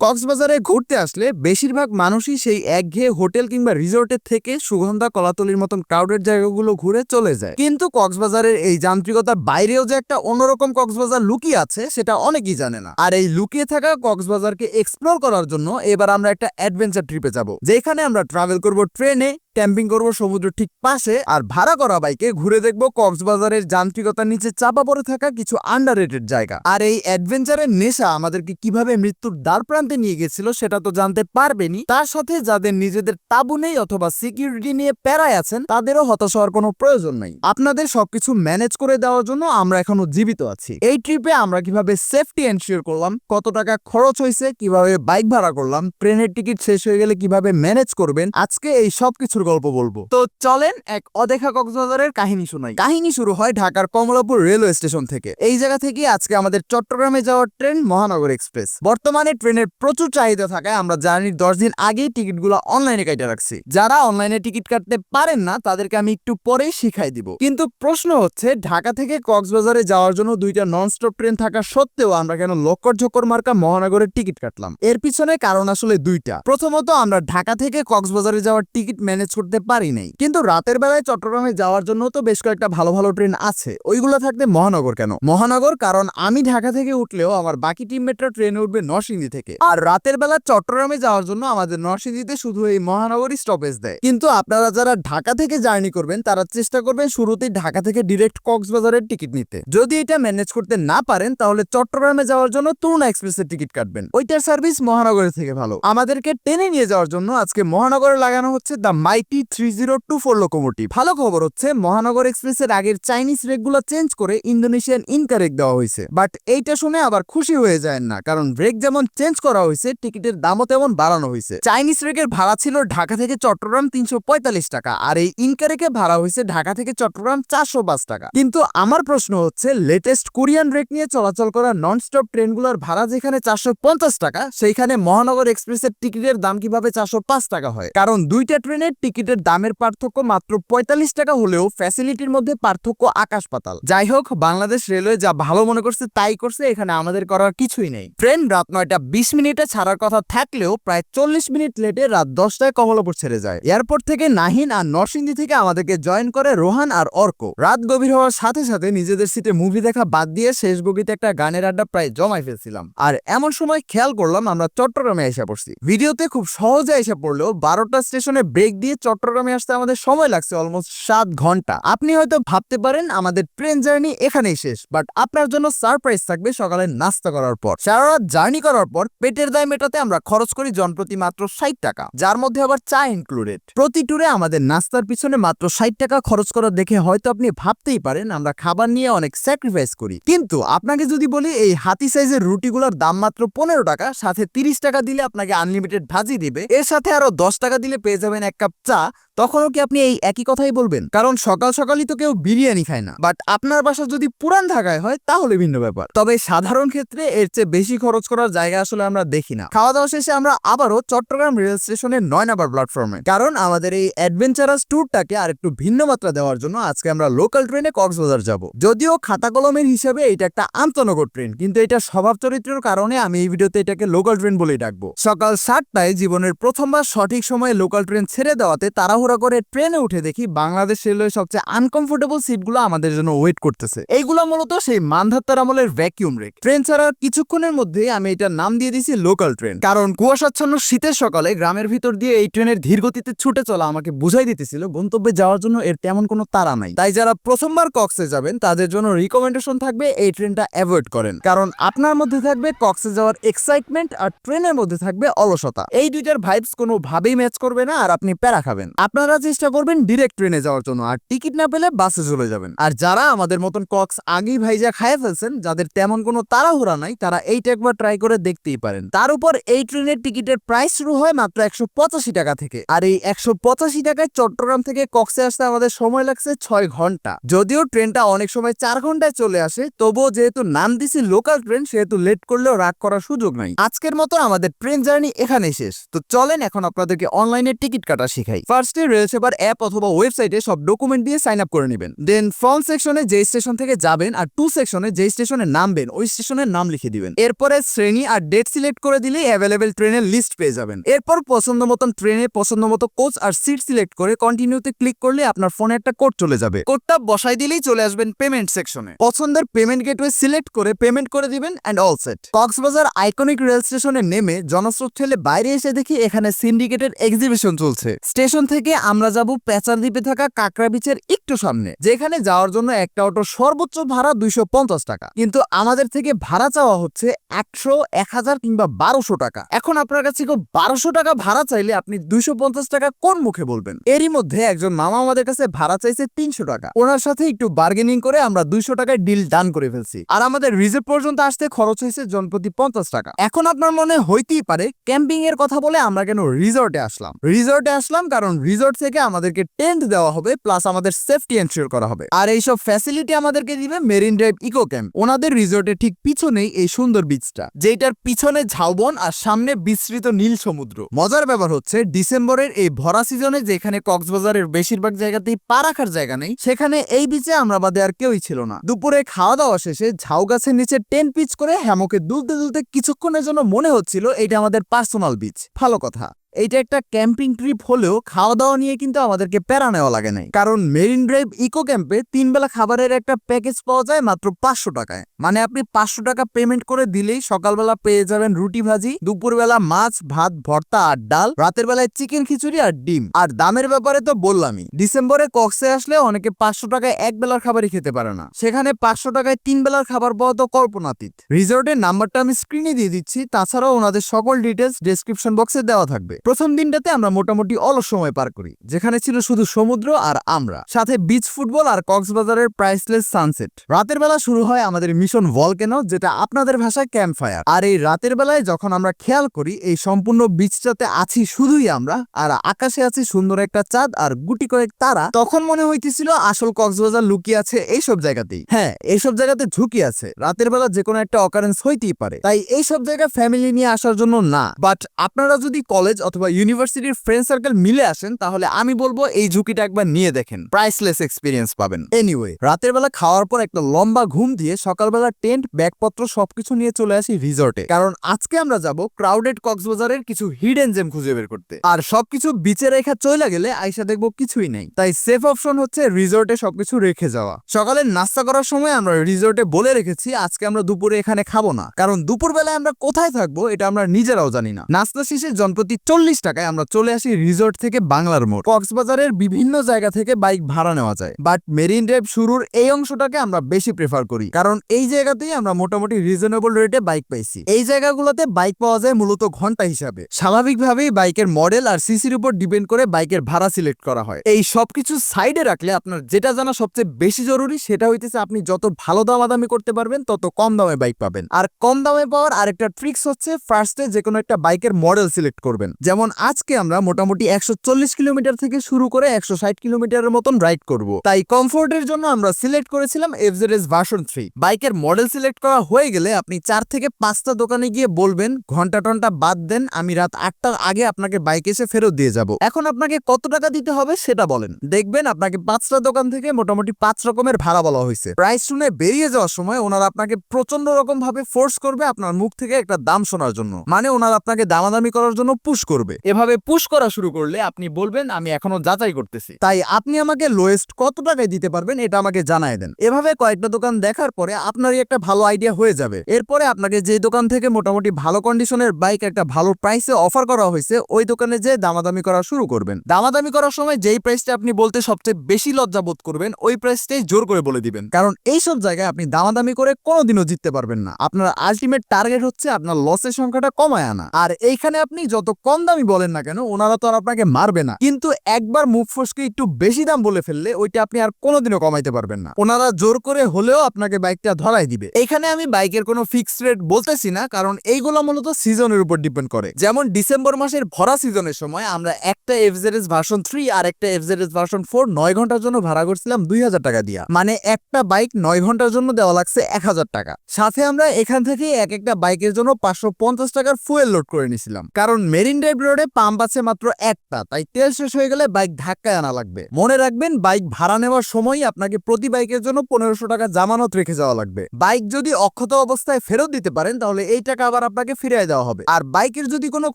কক্সবাজারে ঘুরতে আসলে বেশিরভাগ মানুষই সেই একঘেয়ে হোটেল কিংবা রিসোর্টের থেকে সুগন্ধা কলাতলির মতন ক্রাউডেড জায়গাগুলো ঘুরে চলে যায়। কিন্তু কক্সবাজারের এই যান্ত্রিকতার বাইরেও যে একটা অন্যরকম কক্সবাজার লুকিয়ে আছে, সেটা অনেকেই জানে না। আর এই লুকিয়ে থাকা কক্সবাজারকে এক্সপ্লোর করার জন্য এবার আমরা একটা অ্যাডভেঞ্চার ট্রিপে যাব। যেখানে আমরা ট্রাভেল করব ট্রেনে ক্যাম্পিং করব সমুদ্র ঠিক পাশে, আর ভাড়া করা বাইকে ঘুরে দেখব কক্সবাজারের যান্ত্রিকতার নিচে চাপা পড়ে থাকা কিছু আন্ডাররেটেড জায়গা। আর এই অ্যাডভেঞ্চারের নেশা আমাদেরকে কীভাবে মৃত্যুর দ্বার প্রান্তে নিয়ে গেছিল সেটা তো জানতে পারবেনি তার সাথে যাদের নিজেদের তাবু নেই অথবা সিকিউরিটি নিয়ে প্যারায় আছেন, তাদেরও হতাশ হওয়ার কোনো প্রয়োজন নাই। আপনাদের সবকিছু ম্যানেজ করে দেওয়ার জন্য আমরা এখনও জীবিত আছি। এই ট্রিপে আমরা কীভাবে সেফটি এনশিওর করলাম, কত টাকা খরচ হয়েছে, কীভাবে বাইক ভাড়া করলাম ট্রেনের টিকিট শেষ হয়ে গেলে কীভাবে ম্যানেজ করবেন, আজকে এই সব কিছুর গল্প বলব। তো চলেন এক অদেখা কক্সবাজারের কাহিনী শোনাই। কাহিনী শুরু হয় ঢাকার কমলাপুর রেলওয়ে স্টেশন থেকে। এই জায়গা থেকে আজকে আমাদের চট্টগ্রামে যাওয়ার ট্রেন মহানগর এক্সপ্রেস। বর্তমানে ট্রেনের প্রচুর চাহিদা থাকায় আমরা জার্নির দশ দিন আগেই টিকিটগুলো অনলাইনে কাইটে রাখছি। যারা অনলাইনে টিকিট কাটতে পারেন না, তাদেরকে আমি একটু পরেই শিখাই দিব। কিন্তু প্রশ্ন হচ্ছে, ঢাকা থেকে কক্সবাজারে যাওয়ার জন্য দুইটা নন স্টপ ট্রেন থাকা সত্ত্বেও আমরা কেন লক্কর ঝক্কর মার্কা মহানগরের টিকিট কাটলাম? এর পিছনে কারণ আসলে দুইটা। প্রথমত, আমরা ঢাকা থেকে কক্সবাজারে যাওয়ার টিকিট ম্যানেজ করতে পারি নাই। কিন্তু রাতের বেলায় চট্টগ্রামে যাওয়ার জন্য তো বেশ কয়েকটা ভালো ভালো ট্রেন আছে। ওইগুলো থাকতে মহানগর কেন? মহানগর কারণ আমি ঢাকা থেকে উঠলেও আমার বাকি টিমমেটরা ট্রেনে উঠবে নরসিংদী থেকে। আর রাতের বেলা চট্টগ্রামে যাওয়ার জন্য আমাদের নরসিংদীতে শুধু এই মহানগরই স্টপেজ দেয়। কিন্তু আপনারা যারা ঢাকা থেকে জার্নি করবেন, তারা চেষ্টা করবেন শুরুতেই ঢাকা থেকে ডিরেক্ট কক্সবাজারের টিকিট নিতে। যদি এটা ম্যানেজ করতে না পারেন, তাহলে চট্টগ্রামে যাওয়ার জন্য তুরুনা এক্সপ্রেসের টিকিট কাটবেন। ওইটার সার্ভিস মহানগরের থেকে ভালো। আমাদেরকে টেনে নিয়ে যাওয়ার জন্য আজকে মহানগরে লাগানো হচ্ছে the mighty three zero two four locomotive ভালো খবর হচ্ছে, মহানগর এক্সপ্রেসের আগের চাইনিজ রেকগুলো চেঞ্জ করে ইন্দোনেশিয়ান ইনকারেক দেওয়া হয়েছে। বাট এইটা শুনে আবার খুশি হয়ে যায় না, কারণ ব্রেক যেমন চেঞ্জ করা হয়েছে, টিকিটের দামও তেমন বাড়ানো হয়েছে। চাইনিজ রেকের ভাড়া ছিল ঢাকা থেকে চট্টগ্রাম তিনশো পঁয়তাল্লিশ টাকা, আর এই ইনকারেকে ভাড়া হয়েছে ঢাকা থেকে চট্টগ্রাম চারশো পাঁচ টাকা। কিন্তু আমার প্রশ্ন হচ্ছে লেটেস্ট কোরিয়ান রেক নিয়ে চলাচল করা নন স্টপ ট্রেনগুলোর ভাড়া যেখানে চারশো পঞ্চাশ টাকা, সেইখানে মহানগর এক্সপ্রেসের টিকিটের দাম কীভাবে চারশো পাঁচ টাকা হয়? কারণ দুইটা ট্রেনের টিকিটের দামের পার্থক্য মাত্র পঁয়তাল্লিশ টাকা হলেও ফ্যাসিলিটির মধ্যে পার্থক্য আকাশ পাতাল। যাই হোক, বাংলাদেশ রেলওয়ে যা ভালো মনে করছে তাই করছে, এখানে আমাদের করার কিছুই নেই। ট্রেন রাত নয়টা বিশ মিনিটে ছাড়ার কথা থাকলেও প্রায় চল্লিশ মিনিট লেটে রাত দশটায় কমলাপুর ছেড়ে যায়। এয়ারপোর্ট থেকে নাহিন আর নরসিংদী থেকে আমাদেরকে জয়েন করে রোহান আর অর্ক। রাত গভীর হওয়ার সাথে সাথে নিজেদের সিটে মুভি দেখা বাদ দিয়ে শেষ বগিতে একটা গানের আড্ডা প্রায় জমাই ফেলছিলাম। আর এমন সময় খেয়াল করলাম আমরা চট্টগ্রামে এসে পড়ছি। ভিডিওতে খুব সহজে এসে পড়লেও বারোটা স্টেশনে ব্রেক দিয়ে চট্টগ্রামে আসতে আমাদের সময় লাগছে অলমোস্ট সাত ঘণ্টা। আপনি হয়তো ভাবতে পারেন, আমাদের ট্রেন জার্নি এখানেই শেষ বাট আপনার জন্য সারপ্রাইজ থাকবে সকালে নাস্তা করার পর। সারা রাত জার্নি করার পর পেটের দায় মেটাতে আমরা খরচ করি জনপ্রতি মাত্র ষাট টাকা, যার মধ্যে আবার চা ইনক্লুডেড প্রতি ট্যুরে আমাদের নাস্তার পিছনে মাত্র ষাট টাকা খরচ করা দেখে হয়তো আপনি ভাবতেই পারেন, আমরা খাবার নিয়ে অনেক স্যাক্রিফাইস করি। কিন্তু আপনাকে যদি বলি, এই হাতি সাইজের রুটিগুলোর দাম মাত্র পনেরো টাকা, সাথে তিরিশ টাকা দিলে আপনাকে আনলিমিটেড ভাজি দিবে। এর সাথে আরও দশ টাকা দিলে পেয়ে যাবেন এক কাপ চা তখনও কি আপনি এই একই কথাই বলবেন? কারণ সকাল সকালই তো কেউ বিরিয়ানি খায় না। বাট আপনার বাসা যদি পুরান ঢাকায় হয়, তাহলে ভিন্ন ব্যাপার। তবে সাধারণ ক্ষেত্রে এর চেয়ে বেশি খরচ করার জায়গা আসলে আমরা দেখি না। খাওয়া দাওয়া শেষে আমরা আবারও চট্টগ্রাম রেল স্টেশনের নয় নাম্বার প্ল্যাটফর্মে কারণ আমাদের এই অ্যাডভেঞ্চারাস ট্যুরটাকে আর একটু ভিন্ন মাত্রা দেওয়ার জন্য আজকে আমরা লোকাল ট্রেনে কক্সবাজার যাব। যদিও খাতা কলমের হিসেবে এটা একটা আন্তনগর ট্রেন কিন্তু এটা স্বভাব চরিত্রের কারণে আমি এই ভিডিওতে এটাকে লোকাল ট্রেন বলেই ডাকবো। সকাল সাতটায় জীবনের প্রথমবার সঠিক সময়ে লোকাল ট্রেন ছেড়ে দেওয়াতে তাড়াহুড়া করে ট্রেনে উঠে দেখি বাংলাদেশ রেলওয়ে সবচেয়ে আনকমফোর্টেবল সিটগুলো আমাদের জন্য ওয়েট করতেছে। এইগুলো মূলত সেই মানধাত্তার আমলের ভ্যাকিউম রেক ট্রেন ছাড়ার কিছুক্ষণের মধ্যে আমি এটার নাম দিয়ে দিয়েছি লোকাল ট্রেন কারণ কুয়াশাচ্ছন্ন শীতের সকালে গ্রামের ভিতর দিয়ে এই ট্রেনের ধীর গতিতে ছুটে চলা আমাকে বুঝাই দিতেছিল গন্তব্যে যাওয়ার জন্য এর তেমন কোনো তারা নাই। তাই যারা প্রথমবার কক্সে যাবেন, তাদের জন্য রিকমেন্ডেশন থাকবে এই ট্রেনটা অ্যাভয়েড করেন। কারণ আপনার মধ্যে থাকবে কক্সে যাওয়ার এক্সাইটমেন্ট আর ট্রেনের মধ্যে থাকবে অলসতা। এই দুইটার ভাইবস কোনো ভাবেই ম্যাচ করবে না আর আপনি প্যারা খাবেন আপনারা চেষ্টা করবেন ডিরেক্ট ট্রেনে যাওয়ার জন্য, আর টিকিট না পেলে বাসে চলে যাবেন। আর যারা আমাদের মতন কক্স আগেই ভাইজা খায় ফেলছেন, যাদের তেমন কোনো তাড়াহুড়া নাই, তারা এইটা একবার ট্রাই করে দেখতেই পারেন। তার উপর এই ট্রেনের টিকিটের প্রাইস শুরু হয় মাত্র একশো পঁচাশি টাকা থেকে। আর এই একশো পঁচাশি টাকায় চট্টগ্রাম থেকে কক্সে আসতে আমাদের সময় লাগছে ছয় ঘণ্টা। যদিও ট্রেনটা অনেক সময় চার ঘন্টায় চলে আসে, তবুও যেহেতু নাম দিছি লোকাল ট্রেন সেহেতু লেট করলেও রাগ করার সুযোগ নাই। আজকের মতো আমাদের ট্রেন জার্নি এখানেই শেষ। তো চলেন এখন আপনাদেরকে অনলাইনে টিকিট কাটা শিখাই। দেখাই ফার্স্টে রেল সেবার অ্যাপ অথবা ওয়েবসাইটে সব ডকুমেন্ট দিয়ে সাইন আপ করে নেবেন। দেন ফ্রন্ট সেকশনে যে স্টেশন থেকে যাবেন আর টু সেকশনে যে স্টেশনে নামবেন, ওই স্টেশনের নাম লিখে দিবেন। এরপরে শ্রেণি আর ডেট সিলেক্ট করে দিলেই অ্যাভেলেবেল ট্রেনের লিস্ট পেয়ে যাবেন। এরপর পছন্দ মতন ট্রেনে পছন্দ মতো কোচ আর সিট সিলেক্ট করে কন্টিনিউতে ক্লিক করলে আপনার ফোনে একটা কোড চলে যাবে। কোডটা বসাই দিলেই চলে আসবেন পেমেন্ট সেকশনে পছন্দের পেমেন্ট গেটওয়ে সিলেক্ট করে পেমেন্ট করে দিবেন and all set Cox's Bazar iconic rail স্টেশনে নেমে জনস্রোত ঠেলে বাইরে এসে দেখি এখানে সিন্ডিকেটের এক্সিবিশন চলছে। স্টেশন থেকে আমরা যাব পেঁচার দ্বীপে থাকা কাকড়া বিচের একটু সামনে, যেখানে যাওয়ার জন্য একটা অটো সর্বোচ্চ ভাড়া দুইশো পঞ্চাশ টাকা। কিন্তু আমাদের থেকে ভাড়া চাওয়া হচ্ছে একশো, এক হাজার কিংবা বারোশো টাকা। এখন আপনার কাছে কেউ বারোশো টাকা ভাড়া চাইলে আপনি দুইশো পঞ্চাশ টাকা কোন মুখে বলবেন? এরই মধ্যে একজন মামা আমাদের কাছে ভাড়া চাইছে তিনশো টাকা। ওনার সাথে একটু বার্গেনিং করে আমরা দুইশো টাকায় ডিল ডান করে ফেলছি। আর আমাদের রিজর্ভ পর্যন্ত আসতে খরচ হয়েছে জনপ্রতি পঞ্চাশ টাকা। এখন আপনার মনে হইতেই পারে ক্যাম্পিং এর কথা বলে আমরা কেন রিসর্টে আসলাম? রিসর্টে আসলাম কারণ রিসর্ট থেকে আমাদেরকে টেন্ট দেওয়া হবে প্লাস আমাদের সেফটি এনশিওর করা হবে। আর এইসব ফ্যাসিলিটি আমাদেরকে দিবে মেরিন ড্রাইভ ইকো ক্যাম্প ওনাদের রিসর্টের ঠিক পিছনেই এই সুন্দর বিচটা যেটার পিছনে ঝাউবন আর সামনে বিস্তৃত নীল সমুদ্র। মজার ব্যাপার হচ্ছে, ডিসেম্বরের এই ভরা সিজনে যেখানে কক্সবাজারের বেশিরভাগ জায়গাতেই পা রাখার জায়গা নেই, সেখানে এই বিচে আমরা বাদে আর কেউই ছিল না। দুপুরে খাওয়া দাওয়া শেষে ঝাউ গাছের নিচে টেন্ট পিচ করে হ্যামকে দুলতে দুলতে কিছুক্ষণের জন্য মনে হচ্ছিল এটা আমাদের পার্সোনাল বিচ ভালো কথা। এইটা একটা ক্যাম্পিং ট্রিপ হলেও খাওয়া দাওয়া নিয়ে কিন্তু আমাদেরকে প্যারা নেওয়া লাগে নাই। কারণ মেরিন ড্রাইভ ইকো ক্যাম্পে তিন বেলা খাবারের একটা প্যাকেজ পাওয়া যায় মাত্র পাঁচশো টাকায়। মানে আপনি পাঁচশো টাকা পেমেন্ট করে দিলেই সকালবেলা পেয়ে যাবেন রুটি ভাজি, দুপুরবেলা মাছ, ভাত, ভর্তা আর ডাল, রাতের বেলায় চিকেন খিচুড়ি আর ডিম। আর দামের ব্যাপারে তো বললামই, ডিসেম্বরে কক্সে আসলে অনেকে পাঁচশো টাকায় এক বেলার খাবারই খেতে পারে না। সেখানে পাঁচশো টাকায় তিন বেলার খাবার পাওয়া তো কল্পনাতীত। রিসোর্টের নাম্বারটা আমি স্ক্রিনে দিয়ে দিচ্ছি, তাছাড়াও ওনাদের সকল ডিটেলস ডেসক্রিপশন বক্সে দেওয়া থাকবে। প্রথম দিনটাতে আমরা মোটামুটি অলস সময় পার করি, যেখানে ছিল শুধু সমুদ্র আর আমরা। সাথে বিচ ফুটবল আর কক্সবাজারের প্রাইসলেস সানসেট রাতের বেলা শুরু হয় আমাদের মিশন ভলকেনো যেটা আপনাদের ভাষায় ক্যাম্প ফায়ার আর এই রাতের বেলায় যখন আমরা খেয়াল করি, এই সম্পূর্ণ বিচটাতে আছি শুধুই আমরা, আর আকাশে আছে সুন্দর একটা চাঁদ আর গুটি কয়েক তারা, তখন মনে হইতেছিল আসল কক্সবাজার লুকিয়ে আছে এইসব জায়গাতেই। হ্যাঁ এইসব জায়গাতে ঝুঁকি আছে। রাতের বেলা যে কোনো একটা অকারেন্স হইতেই পারে। তাই এইসব জায়গায় ফ্যামিলি নিয়ে আসার জন্য না। বাট আপনারা যদি কলেজ অথবা ইউনিভার্সিটির ফ্রেন্ড সার্কেল মিলে আসেন, তাহলে আমি বলব এই ঝুঁকিটা একবার নিয়ে দেখেন। প্রাইসলেস এক্সপিরিয়েন্স পাবেন। এনিওয়ে রাতের বেলা খাওয়ার পর একটা লম্বা ঘুম দিয়ে সকালবেলা টেন্ট ব্যাগপত্র সবকিছু নিয়ে চলে আসি রিসর্টে কারণ আজকে আমরা যাব ক্রাউডেড কক্সবাজারের কিছু হিডেন জেম খুঁজে বের করতে। আর সবকিছু বিচে রেখা চলে গেলে আইসা দেখব কিছুই নেই। তাই সেফ অপশন হচ্ছে রিসর্টে সবকিছু রেখে যাওয়া। সকালে নাস্তা করার সময় আমরা রিসর্টে বলে রেখেছি, আজকে আমরা দুপুরে এখানে খাব না। কারণ দুপুর বেলায় আমরা কোথায় থাকব, এটা আমরা নিজেরাও জানি না। নাস্তা শেষে জনপ্রতি চল্লিশ টাকায় আমরা চলে আসি রিসর্ট থেকে বাংলার মোড়। কক্সবাজারের বিভিন্ন জায়গা থেকে বাইক ভাড়া নেওয়া যায়। বাট মেরিন ড্রাইভ শুরুর এই অংশটাকে আমরা বেশি প্রেফার করি। কারণ এই জায়গাতেই আমরা মোটামুটি রিজনেবল রেটে বাইক পাইছি। এই জায়গাগুলোতে বাইক পাওয়া যায় মূলত ঘণ্টা হিসাবে। স্বাভাবিকভাবেই বাইকের মডেল আর সিসির উপর ডিপেন্ড করে বাইকের ভাড়া সিলেক্ট করা হয়। এই সবকিছু সাইডে রাখলে আপনার যেটা জানা সবচেয়ে বেশি জরুরি সেটা হইতেছে আপনি যত ভালো দামাদামি করতে পারবেন, তত কম দামে বাইক পাবেন। আর কম দামে পাওয়ার আরেকটা ট্রিক্স হচ্ছে ফার্স্টে যে কোনো একটা বাইকের মডেল সিলেক্ট করবেন। যেমন আজকে আমরা মোটামুটি একশো চল্লিশ কিলোমিটার থেকে শুরু করে একশো ষাট কিলোমিটারের মতন রাইড করব। তাই কমফোর্টের জন্য আমরা সিলেক্ট করেছিলাম এফজেডএস ভার্সন থ্রি বাইকের মডেল সিলেক্ট করা হয়ে গেলে আপনি চার থেকে পাঁচটা দোকানে গিয়ে বলবেন, ঘণ্টা টন্টা বাদ দেন, আমি রাত আটটার আগে আপনাকে বাইক এসে ফেরত দিয়ে যাব। এখন আপনাকে কত টাকা দিতে হবে সেটা বলেন। দেখবেন আপনাকে পাঁচটা দোকান থেকে মোটামুটি পাঁচ রকমের ভাড়া বলা হয়েছে। প্রাইস শুনে বেরিয়ে যাওয়ার সময় ওনারা আপনাকে প্রচণ্ড রকম ভাবে ফোর্স করবে আপনার মুখ থেকে একটা দাম শোনার জন্য। মানে ওনারা আপনাকে দামাদামি করার জন্য পুশ করবে। এভাবে পুশ করা শুরু করলে আপনি বলবেন আমি এখনও যাচাই করতেছি। তাই আপনি আমাকে লোয়েস্ট কত টাকায় দিতে পারবেন এটা আমাকে জানায় দেন। এভাবে কয়েকটা দোকান দেখার পরে আপনারই একটা ভালো আইডিয়া হয়ে যাবে। এরপরে আপনাকে যে দোকান থেকে মোটামুটি ভালো কন্ডিশনের বাইক একটা ভালো প্রাইসে অফার করা হয়েছে ওই দোকানে যে দামাদামি করা শুরু করবেন। দামাদামি করার সময় যেই প্রাইসটা আপনি বলতে সবচেয়ে বেশি লজ্জা বোধ করবেন ওই প্রাইসটাই জোর করে বলে দিবেন। কারণ এই সব জায়গায় আপনি দামাদামি করে কোনোদিনও জিততে পারবেন না। আপনার আলটিমেট টার্গেট হচ্ছে আপনার লসের সংখ্যাটা কমায় আনা। আর এইখানে আপনি যত কম দামি বলেন না কেন, ওনারা তো আর আপনাকে মারবে না। কিন্তু একবার মুখ ফসকে একটু বেশি দাম বলে ফেললে ওইটা আপনি আর কোনোদিনও কমাইতে পারবেন না। ওনারা জোর করে হলেও আপনাকে বাইকটা ধরাই দিবে। এখানে আমি বাইকের কোনো ফিক্সড রেট বলতেছি না, কারণ এইগুলো মূলত সিজনের উপর ডিপেন্ড করে। যেমন ডিসেম্বর মাসের ভরা সিজনের সময় আমরা একটা এফজেডএস ভার্সন থ্রি আর একটা এফজেডএস ভার্সন ফোর নয় ঘণ্টার জন্য ভাড়া করছিলাম দুই হাজার টাকা দিয়া। মানে একটা বাইক নয় ঘণ্টার জন্য দেওয়া লাগছে এক হাজার টাকা। সাথে আমরা এখান থেকে এক একটা বাইকের জন্য পাঁচশো পঞ্চাশ টাকার ফুয়েল লোড করে নিছিলাম। কারণ মেরিন ড্রাইভ ড্রাইভ রোডে পাম্প আছে মাত্র একটা, তাই তেল শেষ হয়ে গেলে বাইক ধাক্কায় আনা লাগবে। মনে রাখবেন, বাইক ভাড়া নেওয়ার সময় আপনাকে প্রতি বাইকের জন্য পনেরোশো টাকা জামানত রেখে যাওয়া লাগবে। বাইক যদি অক্ষত অবস্থায় ফেরত দিতে পারেন, তাহলে এই টাকা আবার আপনাকে ফিরিয়ে দেওয়া হবে। আর বাইকের যদি কোনো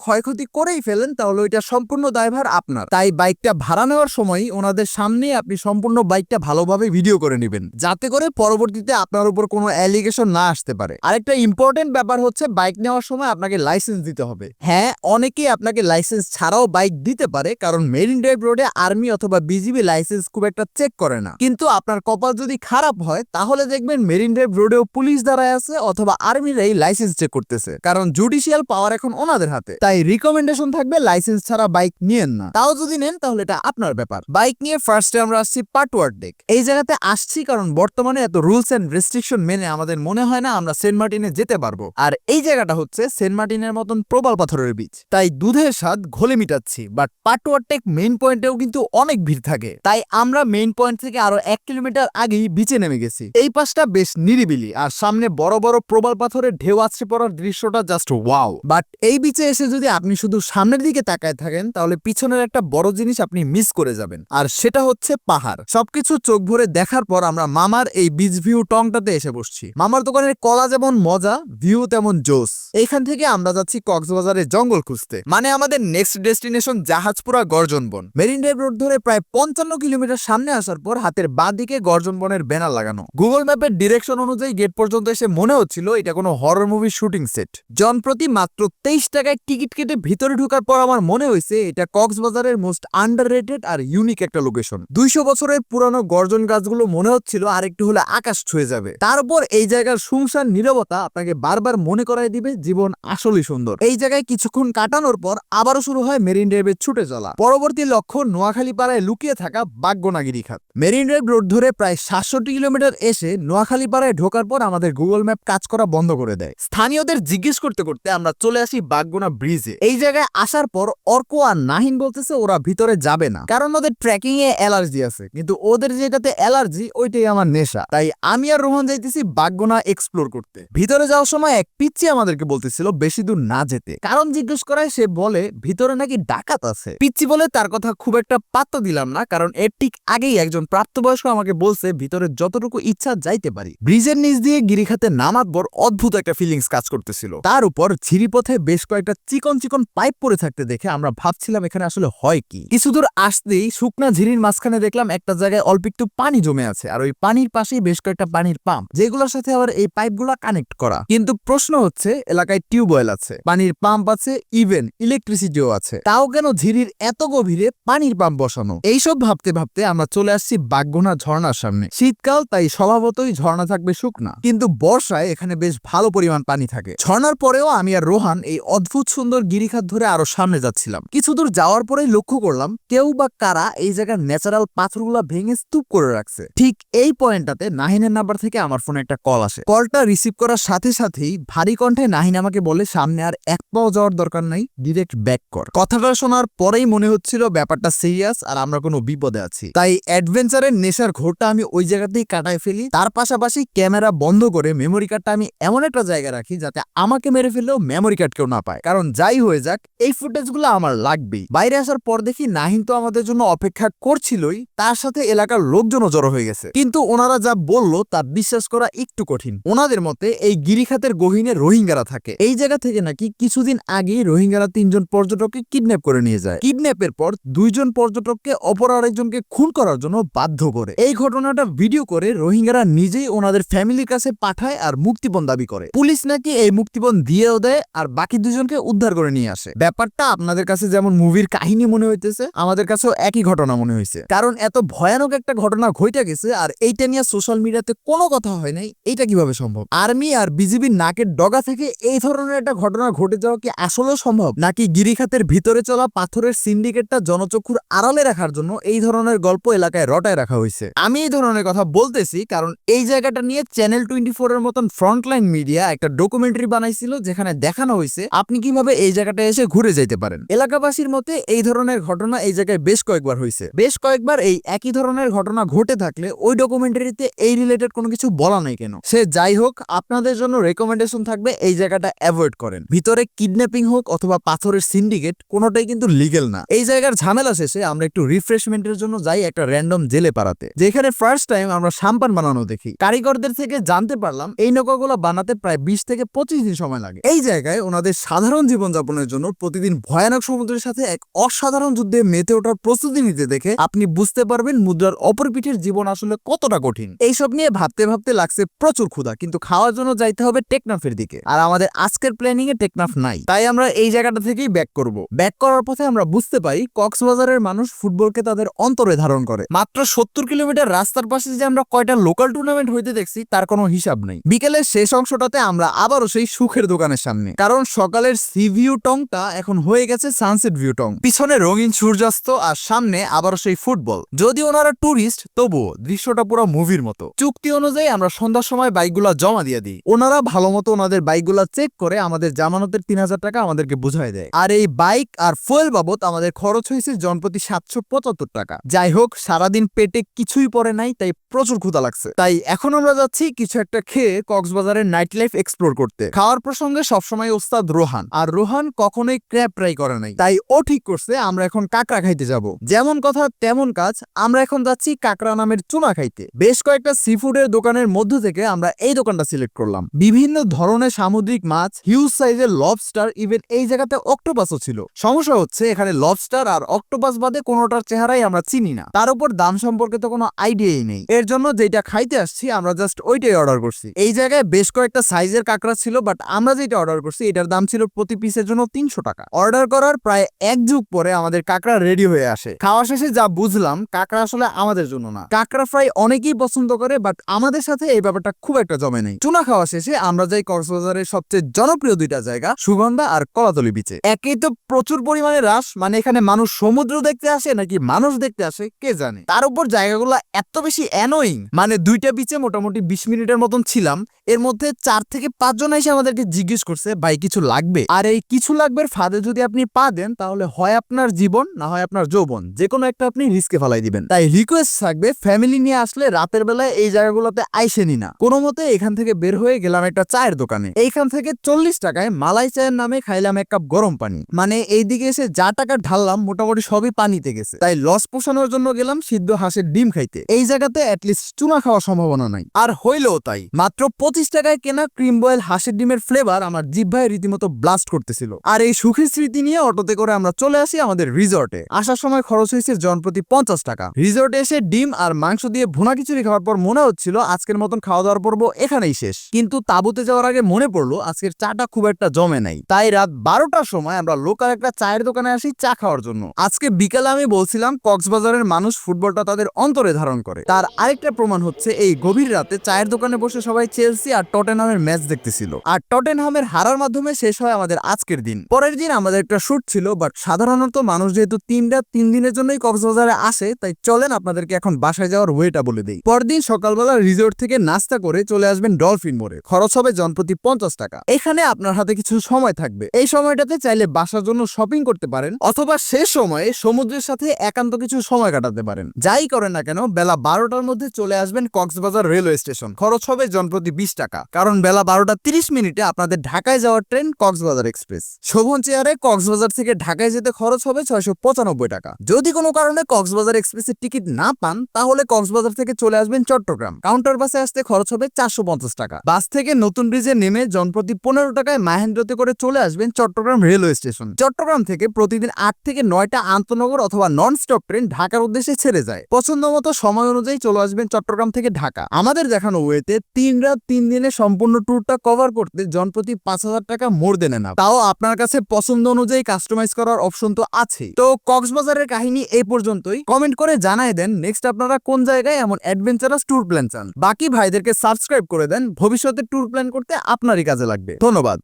ক্ষয়ক্ষতি করেই ফেলেন, তাহলে ওইটা সম্পূর্ণ দায়ভার আপনার। তাই বাইকটা ভাড়া নেওয়ার সময় ওনাদের সামনে আপনি সম্পূর্ণ বাইকটা ভালোভাবে ভিডিও করে নেবেন, যাতে করে পরবর্তীতে আপনার উপর কোনো অ্যালিগেশন না আসতে পারে। আরেকটা ইম্পর্টেন্ট ব্যাপার হচ্ছে, বাইক নেওয়ার সময় আপনাকে লাইসেন্স দিতে হবে। হ্যাঁ অনেকেই আপনাকে লাইসেন্স ছাড়াও বাইক দিতে পারে, কারণ মেরিন ড্রাইভ রোডে আর্মি অথবা বিজিবি লাইসেন্স খুব একটা চেক করে না। কিন্তু আপনার কপাল যদি খারাপ হয়, তাহলে দেখবেন মেরিন ড্রাইভ রোডেও পুলিশ দাঁড়ায় আছে অথবা আর্মিরাই লাইসেন্স চেক করতেছে। কারণ জুডিশিয়াল পাওয়ার এখন ওনাদের হাতে। তাই রিকমেন্ডেশন থাকবে লাইসেন্স ছাড়া বাইক নিয়েন না। তাও যদি নেন, তাহলে এটা আপনার ব্যাপার। বাইক নিয়ে ফার্স্টে আমরা আসছি পাটওয়ার্ড ডেক। এই জায়গাতে আসছি কারণ বর্তমানে এত রুলস এন্ড রেস্ট্রিকশন মেনে আমাদের মনে হয় না আমরা সেন্ট মার্টিনে যেতে পারব। আর এই জায়গাটা হচ্ছে সেন্ট মার্টিনের মতন প্রবাল পাথরের বীজ তাই দুধের স্বাদ ঘোলে মিটাচ্ছি বাট পাটওয়ার্ড টেক মেইন পয়েন্টেও কিন্তু অনেক ভিড় থাকে। তাই আমরা মেইন পয়েন্ট থেকে আরও এক কিলোমিটার আগেই বিচে নেমে গেছি। এই পাশটা বেশ নিরিবিলি, আর সামনে বড় বড় প্রবাল পাথরের ঢেউ আছড়ে পড়ার দৃশ্যটা জাস্ট ওয়াও বাট এই বিচে এসে যদি আপনি শুধু সামনের দিকে তাকায় থাকেন, তাহলে পিছনের একটা বড় জিনিস আপনি মিস করে যাবেন, আর সেটা হচ্ছে পাহাড়। সবকিছু চোখ ভরে দেখার পর আমরা মামার এই বিচ ভিউ টংটাতে এসে বসছি। মামার দোকানের কলা যেমন মজা ভিউ তেমন জোস এইখান থেকে আমরা যাচ্ছি কক্সবাজারের জঙ্গল খুঁজতে। মানে আমাদের নেক্সট ডেস্টিনেশন জাহাজপুরা গর্জন বন। মেরিন ড্রাইভ রোড ধরে প্রায় পঞ্চান্ন কিলোমিটার সামনে আসার পর হাতের বাঁ দিকে গর্জন বনের ব্যানার লাগানো। গুগল ম্যাপের ডিরেকশন অনুযায়ী গেট পর্যন্ত এসে মনে হচ্ছিল এটা কোনো হরর মুভি শুটিং সেট জনপ্রতি মাত্র তেইশ টাকায় টিকিট কেটে ভিতরে ঢোকার পর আমার মনে হয়েছে এটা কক্সবাজারের মোস্ট আন্ডার আর ইউনিক একটা লোকেশন দুইশো বছরের পুরানো গর্জন গাছগুলো মনে হচ্ছিল আরেকটু হলে আকাশ ছুঁয়ে যাবে। তারপর এই জায়গার শুনশান নীরবতা আপনাকে বারবার মনে করায় দিবে জীবন আসলেই সুন্দর। এই জায়গায় কিছুক্ষণ কাটানোর পর আবারও শুরু হয় মেরিন ড্রাইভের ছুটে চলা। পরবর্তী লক্ষ্য নোয়াখালী পাড়ায় লুকিয়ে থাকা বাগ্যনাগিরি খাত। মেরিন ড্রাইভ রোড ধরে প্রায় সাতষট্টি কিলোমিটার এসে নোয়াখালী পাড়ায় ঢোকার পর আমাদের গুগল ম্যাপ কাজ করা বন্ধ করে দেয়। স্থানীয়দের জিজ্ঞেস করতে করতে আমরা চলে আসি বাগগোনা ব্রিজে। এই জায়গায় আসার পর অর্ক আর নাহিন বলতেছে ওরা ভিতরে যাবে না। কারণ ওদের ট্রেকিং এ অ্যালার্জি আছে। কিন্তু ওদের যেটাতে অ্যালার্জি ওইটাই আমার নেশা। তাই আমি আর রোহন যাইতেছি বাগগোনা এক্সপ্লোর করতে। ভিতরে যাওয়ার সময় এক পিচ্ছি আমাদেরকে বলতেছিল বেশি দূর না যেতে। কারণ জিজ্ঞেস করায় সে বলে, ভিতরে নাকি ডাকাত আছে? পিচ্ছি বলে, তার কথা খুব একটা পাত্তা দিলাম না, কারণ এর ঠিক আগেই একজন প্রাপ্তবয়স্ক আমাকে বলছে, ভিতরে যতটুকু ইচ্ছা যাইতে পারি। ব্রিজের নিচ দিয়ে গিরিখাতে নামার পর অদ্ভুত একটা ফিলিংস কাজ করতেছিল। তার উপর ঝিরিপথে বেশ কয়েকটা চিকন চিকন পাইপ পড়ে থাকতে দেখে আমরা ভাবছিলাম, এখানে আসলে হয় কি? কিছু দূর আসতেই শুকনা ঝিরির মাঝখানে দেখলাম, একটা জায়গায় অল্প একটু পানি জমে আছে, আর ওই পানির পাশেই বেশ কয়েকটা পানির পাম্প, যেগুলোর সাথে আবার এই পাইপগুলো কানেক্ট করা। কিন্তু প্রশ্ন হচ্ছে, এলাকায় টিউবওয়েল আছে, পানির পাম্প আছে ইভেন ইলেকট্রিসিটিও আছে। তাও কেন ঝিরির এত গভীরে পানির পাম্প বসানো? এইসব ভাবতে ভাবতে আমরা চলে আসছি বাগগোনা ঝর্ণার সামনে। শীতকাল, তাই স্বভাবতই ঝর্ণা থাকবে শুকনা। কিন্তু বর্ষায় এখানে বেশ ভালো পরিমাণ পানি থাকে। ঝর্ণার পরেও আমি আর রোহান এই অদ্ভুত সুন্দর গিরিখাত ধরে আরও সামনে যাচ্ছিলাম। কিছু দূর যাওয়ার পরেই লক্ষ্য করলাম, কেউ বা কারা এই জায়গার ন্যাচারাল পাথরগুলা ভেঙে স্তূপ করে রাখছে। ঠিক এই পয়েন্টটাতে নাহিনের নাম্বার থেকে আমার ফোনে একটা কল আসে। কলটা রিসিভ করার সাথে সাথেই ভারী কণ্ঠে নাহিন আমাকে বলে, সামনে আর এক পাও যাওয়ার দরকার নাই, ডিরেক্ট ব্যাক কর। কথাটা শোনার পরেই মনে হচ্ছিল ব্যাপারটা সিরিয়াস আর আমরা কোনো বিপদে আছি। তাই অ্যাডভেঞ্চারের নেশার ঘোরটা আমি ওই জায়গাতেই কাটায় ফেলি। তার পাশাপাশি ক্যামেরা বন্ধ করে মেমোরি কার্ডটা আমি এমন একটা জায়গায় রাখি যাতে আমাকে মেরে ফেললেও মেমোরি কার্ড কেউ না পায়। কারণ যাই হয়ে যাক, এই ফুটেজগুলো আমার লাগবেই। বাইরে আসার পর দেখি নাহিন তো আমাদের জন্য অপেক্ষা করছিলই, তার সাথে এলাকার লোকজনও জড়ো হয়ে গেছে। কিন্তু ওনারা যা বলল তা বিশ্বাস করা একটু কঠিন। ওনাদের মতে এই গিরিখাতের গহিনে রোহিঙ্গারা থাকে। এই জায়গা থেকে নাকি কিছুদিন আগেই রোহিঙ্গারা তিনজন পর্যটককে কিডন্যাপ করে নিয়ে যায়। কিডন্যাপের পর দুইজন পর্যটককে অপর আরেকজনকে খুন করার জন্য বাধ্য করে। এই ঘটনাটা ভিডিও করে রোহিঙ্গারা নিজেই ওনাদের ফ্যামিলির কাছে পাঠায় আর মুক্তিপণ দাবি করে। পুলিশ নাকি এই মুক্তিপণ দিয়েও দেয় আর বাকি দুজনকে উদ্ধার করে নিয়ে আসে। ব্যাপারটা আপনাদের কাছে যেমন মুভির কাহিনী মনে হইতেছে, আমাদের কাছেও একই ঘটনা মনে হয়েছে কারণ এত ভয়ানক একটা ঘটনা ঘটে গেছে আর এইটা নিয়ে সোশ্যাল মিডিয়াতে কোনো কথা হয় নাই এটা কীভাবে সম্ভব? আর্মি আর বিজিবির নাকের ডগা থেকে এই ধরনের একটা ঘটনা ঘটে যাওয়া কি আসলেও সম্ভব? নাকি গিরিখাতের ভিতরে চলা পাথরের সিন্ডিকেটটা জনচক্ষুর আড়ালে রাখার জন্য এই ধরনের গল্প এলাকায় রটায় রাখা হয়েছে। আমি এই ধরনের কথা বলতেছি কারণ এই জায়গাটা নিয়ে চ্যানেল টোয়েন্টি ফোর এর মতন ফ্রন্টলাইন মিডিয়া একটা ডকুমেন্টারি বানাইছিল যেখানে দেখানো হয়েছে আপনি কীভাবে এই জায়গাটা এসে ঘুরে যেতে পারেন। এলাকাবাসীর মতে এই ধরনের ঘটনা এই জায়গায় বেশ কয়েকবার হয়েছে। বেশ কয়েকবার এই একই ধরনের ঘটনা ঘটে থাকলে ওই ডকুমেন্টারিতে এই রিলেটেড কোনো কিছু বলা নাই কেন? সে যাই হোক, আপনাদের জন্য রেকমেন্ডেশন থাকবে এই জায়গাটা অ্যাভয়েড করেন। ভিতরে কিডন্যাপিং হোক অথবা পাথরের মাদখরের সিন্ডিকেট কোনোটাই কিন্তু লিগেল না। এই জায়গার ঝামেলা শেষে আমরা একটু রিফ্রেশমেন্টের জন্য যাই একটা র্যান্ডম জেলে পাড়াতে। যেখানে ফার্স্ট টাইম আমরা সাম্পান বানানো দেখি। কারিগরদের থেকে জানতে পারলাম এই নৌকাগুলো বানাতে প্রায় বিশ থেকে পঁচিশ দিন সময় লাগে। এই জায়গায় ওনাদের সাধারণ জীবনযাপনের জন্য প্রতিদিন ভয়ানক সমুদ্রের সাথে এক অসাধারণ যুদ্ধে মেতে ওঠার প্রস্তুতি নিতে দেখে আপনি বুঝতে পারবেন মুদ্রার অপর পিঠের জীবন আসলে কতটা কঠিন। এইসব নিয়ে ভাবতে ভাবতে লাগছে প্রচুর ক্ষুধা, কিন্তু খাওয়ার জন্য যাইতে হবে টেকনাফের দিকে। আর আমাদের আজকের প্ল্যানিং এ টেকনাফ নাই। তাই আমরা এই জায়গাটা থেকেই ব্যাক করব। ব্যাক করার পথে আমরা বুঝতে পারি কক্সবাজারের মানুষ ফুটবলকে তাদের অন্তরে ধারণ করে। মাত্র সত্তর কিলোমিটার রাস্তার পাশে যে আমরা কয়টা লোকাল টুর্নামেন্ট হইতে দেখছি, তার কোনো হিসাব নেই। বিকেলের শেষ অংশটাতে আমরা আবারও সেই সুখের দোকানের সামনে। কারণ সকালের সি ভিউ টংটা এখন হয়ে গেছে সানসেট ভিউ টং পিছনে রঙিন সূর্যাস্ত আর সামনে আবারও সেই ফুটবল যদি ওনারা টুরিস্ট তবুও দৃশ্যটা পুরো মুভির মতো। চুক্তি অনুযায়ী আমরা সন্ধ্যার সময় বাইকগুলা জমা দিয়ে দিই। ওনারা ভালো মতো ওনাদের বাইকগুলা চেক করে আমাদের জামানতের তিন হাজার টাকা আমাদেরকে বুঝাই দেয়। আর এই বাইক আর ফুয়েল বাবদ আমাদের খরচ হয়েছে জনপ্রতি সাতশো পঁচাত্তর টাকা। যাই হোক, সারাদিন পেটে কিছুই পড়ে নাই, তাই প্রচুর ক্ষুধা লাগছে। তাই এখন আমরা যাচ্ছি কিছু একটা খেয়ে কক্সবাজারের নাইট লাইফ এক্সপ্লোর করতে। খাওয়ার প্রসঙ্গে সবসময় ওস্তাদ রোহান। আর রোহান কখনোই ক্র্যাপ ট্রাই করে নাই। তাই ও ঠিক করছে, আমরা এখন কাঁকড়া খাইতে যাব। যেমন কথা, তেমন কাজ, আমরা এখন যাচ্ছি কাঁকড়া নামের চুনা খাইতে। বেশ কয়েকটা সি ফুডের দোকানের মধ্য থেকে আমরা এই দোকানটা সিলেক্ট করলাম। বিভিন্ন ধরনের সামুদ্রিক মাছ, হিউজ সাইজের লবস্টার ইভেন এই জায়গাতে অক্টোপাসও ছিল। সমস্যা হচ্ছে এখানে লবস্টার আর অক্টোপাস বাদে কোনোটার চেহারাই আমরা চিনি না। তার উপর দাম সম্পর্কে তো কোনো আইডিয়াই নেই। এর জন্য যেটা খাইতে আসছি, আমরা জাস্ট ওইটাই অর্ডার করছি। এই জায়গায় বেশ কয়েকটা সাইজের কাঁকড়া ছিল বাট আমরা যেটা অর্ডার করছি, এটার দাম ছিল প্রতি পিসের জন্য তিনশো টাকা। অর্ডার করার প্রায় এক যুগ পরে আমাদের কাঁকড়া রেডি হয়ে আসে। খাওয়া শেষে যা বুঝলাম, কাঁকড়া আসলে আমাদের জন্য না। কাঁকড়া ফ্রাই অনেকেই পছন্দ করে বাট আমাদের সাথে এই ব্যাপারটা খুব একটা জমে নেই। চুনা খাওয়া শেষে আমরা যাই কক্সবাজারের সবচেয়ে জনপ্রিয় দুইটা জায়গা, সুগন্ধা আর কলাতলি বিচে একেই তো প্রচুর পরিমাণে রাস মানে এখানে মানুষ সমুদ্র দেখতে আসে নাকি মানুষ দেখতে আসে, কে জানে? তার উপর জায়গাগুলো এত বেশি অ্যানোয়িং মানে দুইটা বিচে মোটামুটি বিশ মিনিটের মতন ছিলাম, এর মধ্যে চার থেকে পাঁচজন এসে আমাদেরকে জিজ্ঞেস করছে, ভাই, কিছু লাগবে? আর এই কিছু লাগবে ফাঁদে যদি আপনি পা দেন, তাহলে হয় আপনার জীবন, না হয় আপনার যৌবন যে কোনো একটা আপনি রিস্কে ফেলাই দিবেন। তাই রিকোয়েস্ট থাকবে ফ্যামিলি নিয়ে আসলে রাতের বেলায় এই জায়গাগুলোতে আইসেনি না কোনো মতে এখান থেকে বের হয়ে গেলাম একটা চায়ের দোকানে। এইখান থেকে চল্লিশ টাকায় মালাই চায়ের নামে খাইলাম এক কাপ গরম পানি মানে এইদিকে এসে যা টাকা ঢাললাম, মোটামুটি সবই পানিতে গেছে। তাই লস পোষানোর জন্য গেলাম সিদ্ধ হাঁসের ডিম খাইতে। এই জায়গাতে অ্যাটলিস্ট চুনা খাওয়ার সম্ভাবনা নাই। আর হইলেও তাই, মাত্র পঁচিশ টাকায় কেনা ক্রিম বয়েল হাঁসের ডিমের ফ্লেভার আমার জিভায় রীতিমতো ব্লাস্ট করতেছিল। আর এই সুখের স্মৃতি নিয়ে অটোতে করে আমরা চলে আসি আমাদের রিসর্টে আসার সময় খরচ হয়েছে জনপ্রতি পঞ্চাশ টাকা। রিসর্টে এসে ডিম আর মাংস দিয়ে ভুনা খিচুড়ি খাওয়ার পর মনে হচ্ছিল আজকের মতন খাওয়া দাওয়ার পর্ব এখানেই শেষ। কিন্তু তাঁবুতে যাওয়ার আগে মনে পড়ল, আজকের চাটা খুব একটা জমে নাই। তাই রাত বারোটার সময় আমরা লোকাল একটা চায়ের দোকানে আসি, চা খাওয়ার জন্য। আজকে বিকালে আমি বলছিলাম, কক্সবাজারের মানুষ ফুটবলটা তাদের অন্তরে ধারণ করে। তার আরেকটা প্রমাণ হচ্ছে, এই গভীর রাতে চায়ের দোকানে বসে সবাই চেলসি আর টটেনহামের ম্যাচ দেখতেছিল। আর টটেনহামের হারার মাধ্যমে শেষ হয় আমাদের আজকের দিন। পরের দিন আমাদের একটা শুট ছিল বাট সাধারণত মানুষ যেহেতু তিন রাত, তিন দিনের জন্যই কক্সবাজারে আসে, তাই চলেন আপনাদেরকে এখন বাসায় যাওয়ার ওয়েটা বলে দিই। পরদিন সকালবেলা রিসোর্ট থেকে নাস্তা করে চলে আসবেন ডলফিন মোড়ে। খরচ হবে জনপ্রতি পঞ্চাশ টাকা। এখানে আপনার হাতে কিছু সময় থাকবে। এই সময়টাতে চাইলে বাসার জন্য শপিং করতে পারেন অথবা শেষ সময়ে সমুদ্রের সাথে একান্ত কিছু সময় কাটাতে পারেন। যাই করেন না কেন, বেলা বারোটার মধ্যে চলে আসবেন কক্সবাজার রেলওয়ে স্টেশন খরচ হবে জনপ্রতি বিশ টাকা। কারণ বেলা বারোটা তিরিশ মিনিটে আপনাদের ঢাকায় যাওয়ার ট্রেন কক্সবাজার এক্সপ্রেস শোভন চেয়ারে কক্সবাজার থেকে ঢাকায় যেতে খরচ হবে ছয়শো পঁচানব্বই টাকা। যদি কোনো কারণে কক্সবাজার এক্সপ্রেসের টিকিট না পান, তাহলে কক্সবাজার থেকে চলে আসবেন চট্টগ্রাম। কাউন্টার বাসে আসতে খরচ হবে চারশো পঞ্চাশ টাকা। বাস থেকে নতুন ব্রিজে নেমে জনপ্রতি পনেরো টাকায় মাহেন্দ্রতে করে চলে আসবেন চট্টগ্রাম রেলওয়ে স্টেশন। চট্টগ্রাম থেকে প্রতিদিন আট থেকে নয়টা আন্তনগর অথবা নন স্টপ ট্রেন ঢাকার উদ্দেশ্যে ছেড়ে যায়। পছন্দ মতো সময় অনুযায়ী চলে আসবেন চট্টগ্রাম থেকে ঢাকা। আমাদের দেখানো ওয়েতে তিন রাত তিন দিনে সম্পূর্ণ ট্যুরটা কভার করতে জনপ্রতি পাঁচ হাজার টাকা মোর দেনে না তাও আপনার কাছে পছন্দ অনুযায়ী কাস্টমাইজ করার অপশন তো আছে। তো কক্সবাজারের কাহিনী এই পর্যন্তই। কমেন্ট করে জানায় দেন নেক্সট আপনারা কোন জায়গায় এমন অ্যাডভেঞ্চারাস ট্যুর প্ল্যান চান। বাকি ভাইদেরকে সাবস্ক্রাইব করে দেন। ভবিষ্যতে ট্যুর প্ল্যান করতে আপনারই কাজে লাগবে। ধন্যবাদ।